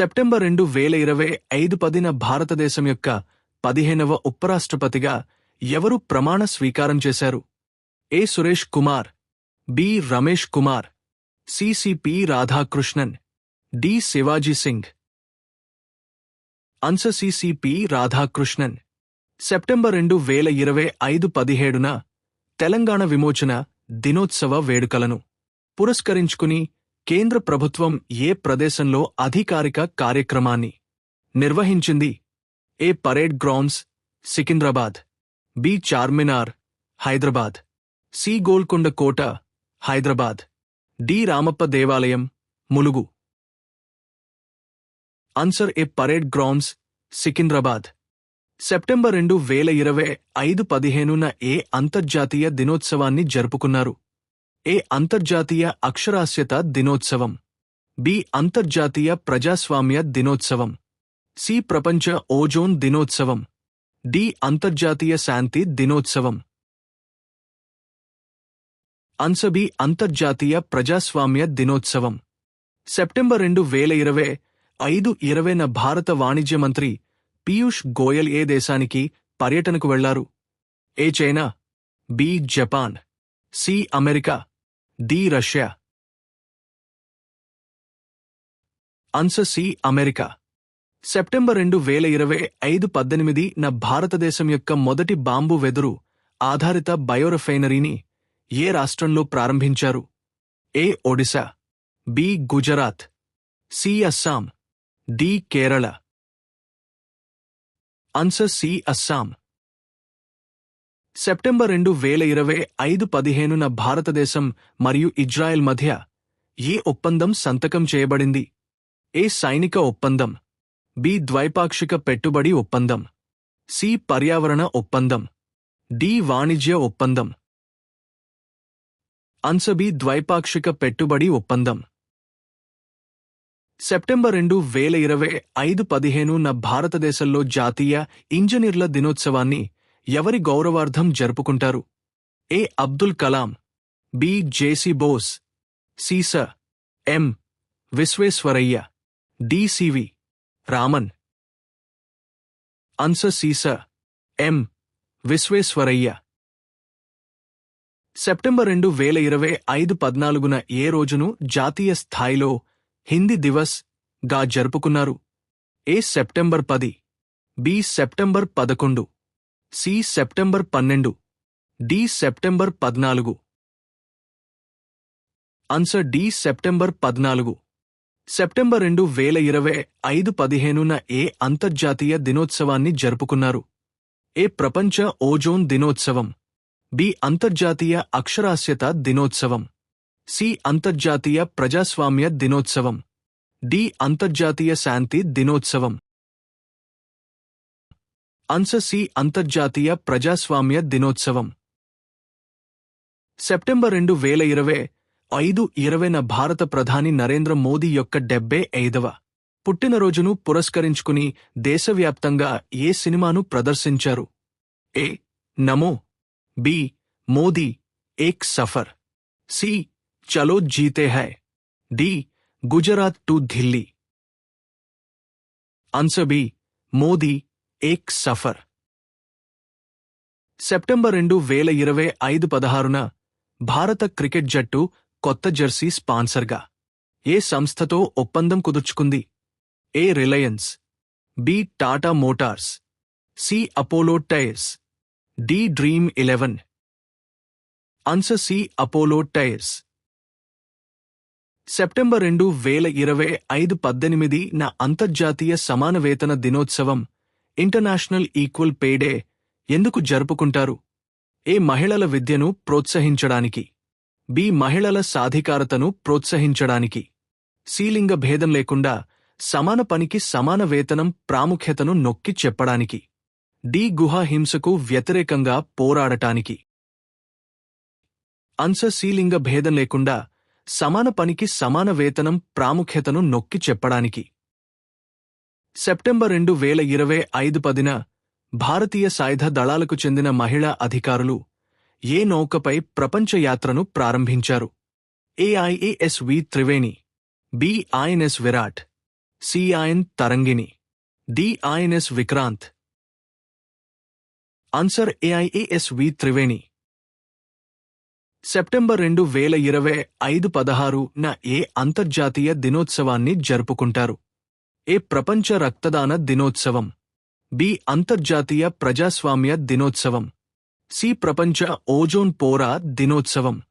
September రెండు వేల ఇరవై ఐదు పదిన భారతదేశం యొక్క పదిహేనవ ఉపరాష్ట్రపతిగా ఎవరు ప్రమాణ స్వీకారం చేశారు? A Suresh Kumar B Ramesh Kumar C C P Radhakrishnan D Shivaji Singh. Ans C C P Radhakrishnan. September రెండు వేల ఇరవై ఐదు పదిహేడున తెలంగాణ విమోచన దినోత్సవ వేడుకలను పురస్కరించుకుని కేంద్ర ప్రభుత్వం ఏ ప్రదేశంలో అధికారిక కార్యక్రమాన్ని నిర్వహించింది? A parade grounds Secunderabad. B Charminar Hyderabad. C Golconda Kota Hyderabad. D Ramappa దేవాలయం Mulugu. Answer A parade grounds Secunderabad. September రెండు వేల ఇరవై ఐదు పదిహేనున ఏ అంతర్జాతీయ దినోత్సవాన్ని జరుపుకున్నారు? ఏ అంతర్జాతీయ అక్షరాస్యత దినోత్సవం? బి అంతర్జాతీయ ప్రజాస్వామ్య దినోత్సవం. సి ప్రపంచ ఓజోన్ దినోత్సవం. డి అంతర్జాతీయ శాంతి దినోత్సవం. అన్సబి అంతర్జాతీయ ప్రజాస్వామ్య దినోత్సవం. సెప్టెంబర్ రెండు వేల ఇరవై ఐదు ఇరవైన భారత వాణిజ్య మంత్రి పీయూష్ గోయల్ ఏ దేశానికి పర్యటనకు వెళ్ళారు? A China? B Japan. C America. D Russia. Ans C America September రెండు వేల ఇరవై ఐదు పద్దెనిమిది న భారతదేశం యొక్క మొదటి బాంబు వెదురు ఆధారిత బయోరఫైనరీని ఏ రాష్ట్రంలో ప్రారంభించారు? A Odisha. B Gujarat. C Assam. D Kerala. Answer C Assam. September రెండు వేల ఇరవై ఐదు పదిహేనున భారతదేశం మరియు ఇజ్రాయెల్ మధ్య ఏ ఒప్పందం సంతకం చేయబడింది? ఏ సైనిక ఒప్పందం? బి ద్వైపాక్షిక పెట్టుబడి ఒప్పందం. సి పర్యావరణ ఒప్పందం. డి వాణిజ్య ఒప్పందం. అన్సబి ద్వైపాక్షిక పెట్టుబడి ఒప్పందం. సెప్టెంబర్ రెండు వేల ఇరవై ఐదు పదిహేను న భారతదేశంలో జాతీయ ఇంజనీర్ల దినోత్సవాన్ని ఎవరి గౌరవార్థం జరుపుకుంటారు? A Abdul Kalam B JC Bose C sir M Visvesvaraya D CV Raman. Answer C sir M Visvesvaraya. September రెండు వేల ఇరవై ఐదు పద్నాలుగున ఏ రోజును జాతీయ స్థాయిలో హిందీ దివస్గా జరుపుకున్నారు? ఏ సెప్టెంబర్ పది బి సెప్టెంబర్ పదకొండు. సి సెప్టెంబర్ పన్నెండు డి సెప్టెంబర్ పద్నాలుగు. ఆన్సర్ డి సెప్టెంబర్ పద్నాలుగు. సెప్టెంబర్ రెండు వేల ఇరవై ఐదు పదిహేనున ఏ అంతర్జాతీయ దినోత్సవాన్ని జరుపుకున్నారు? ఏ ప్రపంచ ఓజోన్ దినోత్సవం బి అంతర్జాతీయ అక్షరాస్యత దినోత్సవం సి అంతర్జాతీయ ప్రజాస్వామ్య దినోత్సవం డి అంతర్జాతీయ శాంతి దినోత్సవం. అన్ససి అంతర్జాతీయ ప్రజాస్వామ్య దినోత్సవం. సెప్టెంబర్ రెండు వేల ఇరవై ఐదు ఇరవైన భారత ప్రధాని నరేంద్ర మోదీ యొక్క డెబ్బై ఐదవ పుట్టినరోజును పురస్కరించుకుని దేశవ్యాప్తంగా ఏ సినిమాను ప్రదర్శించారు? A. Namo. B. Modi. Ek Safar. C. Chalo Jeete Hain. D. Gujarat to Delhi. Answer B. Modi. Ek Safar. September రెండు వేల ఇరవై ఐదు పదహారున భారత క్రికెట్ జట్టు కొత్త జెర్సీ స్పాన్సర్గా ఏ సంస్థతో ఒప్పందం కుదుర్చుకుంది? A Reliance? B Tata Motors? C Apollo Tyres? D Dream Eleven answer C Apollo Tyres. September రెండు వేల ఇరవై ఐదు పద్దెనిమిది నా అంతర్జాతీయ సమాన వేతన దినోత్సవం ఇంటర్నేషనల్ ఈక్వల్ పేడే ఎందుకు జరుపుకుంటారు? ఏ మహిళల విద్యను ప్రోత్సహించడానికి? బి మహిళల సాధికారతను ప్రోత్సహించడానికి. సీలింగ భేదం లేకుండా సమాన పనికి సమాన వేతనం ప్రాముఖ్యతను నొక్కి చెప్పడానికి. డి గుహ హింసకు వ్యతిరేకంగా పోరాడటానికి. అంశ సీలింగ భేదం లేకుండా సమాన పనికి సమాన వేతనం ప్రాముఖ్యతను నొక్కి చెప్పడానికి. సెప్టెంబర్ రెండు వేల ఇరవై ఐదు పదిన భారతీయ సాయుధ దళాలకు చెందిన మహిళా అధికారులు ఏ నౌకపై ప్రపంచ యాత్రను ప్రారంభించారు? A I N S V Triveni B I N S Viraat C I N Tarangini D I N S Vikrant. Answer A I N S V Triveni. September రెండు వేల ఇరవై ఐదు పదహారు న ఏ అంతర్జాతీయ దినోత్సవాన్ని జరుపుకుంటారు? ఏ ప్రపంచ రక్తదాన దినోత్సవం? బి. అంతర్జాతీయ ప్రజాస్వామ్య దినోత్సవం. సి. ప్రపంచ ఓజోన్ పోరా దినోత్సవం.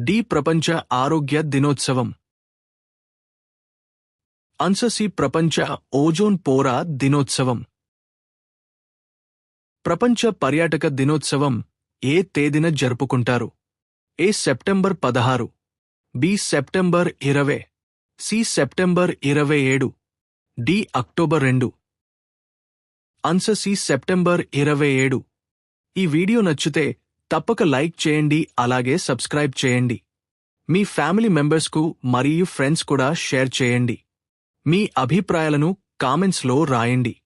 డి. ప్రపంచ ఆరోగ్య దినోత్సవం. Answer C. ప్రపంచ ఓజోన్ పోరా దినోత్సవం. ప్రపంచ పర్యాటక దినోత్సవం ఏ తేదీన జరుపుకుంటారు? ఏ సెప్టెంబర్ పదహారు. బి. సెప్టెంబర్ ఇరవై. సి. సెప్టెంబర్ ఇరవై ఏడు. డి అక్టోబర్ రెండు. ఆన్సర్ సి సెప్టెంబర్ ఇరవై ఏడు. ఈ వీడియో నచ్చితే తప్పక లైక్ చేయండి అలాగే సబ్స్క్రైబ్ చేయండి. మీ ఫ్యామిలీ మెంబర్స్కు మరియు ఫ్రెండ్స్ కూడా షేర్ చేయండి. మీ అభిప్రాయాలను కామెంట్స్లో రాయండి.